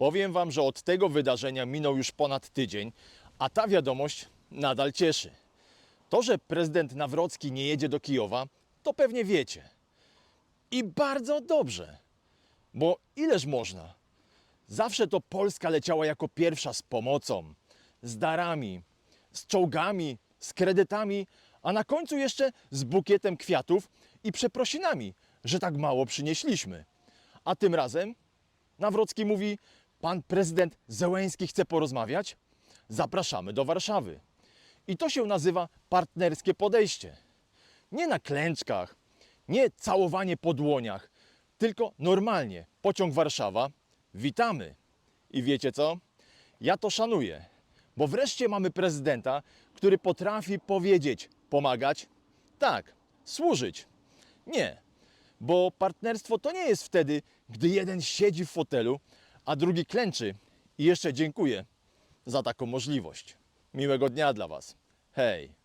Powiem Wam, że od tego wydarzenia minął już ponad tydzień, a ta wiadomość nadal cieszy. To, że prezydent Nawrocki nie jedzie do Kijowa, to pewnie wiecie. I bardzo dobrze, bo ileż można? Zawsze to Polska leciała jako pierwsza z pomocą, z darami, z czołgami, z kredytami, a na końcu jeszcze z bukietem kwiatów i przeprosinami, że tak mało przynieśliśmy. A tym razem Nawrocki mówi: Pan prezydent Zełęński chce porozmawiać? Zapraszamy do Warszawy. I to się nazywa partnerskie podejście. Nie na klęczkach, nie całowanie po dłoniach, tylko normalnie. Pociąg Warszawa, witamy. I wiecie co? Ja to szanuję, bo wreszcie mamy prezydenta, który potrafi powiedzieć, pomagać, tak, służyć. Nie, bo partnerstwo to nie jest wtedy, gdy jeden siedzi w fotelu, a drugi klęczy i jeszcze dziękuję za taką możliwość. Miłego dnia dla Was. Hej!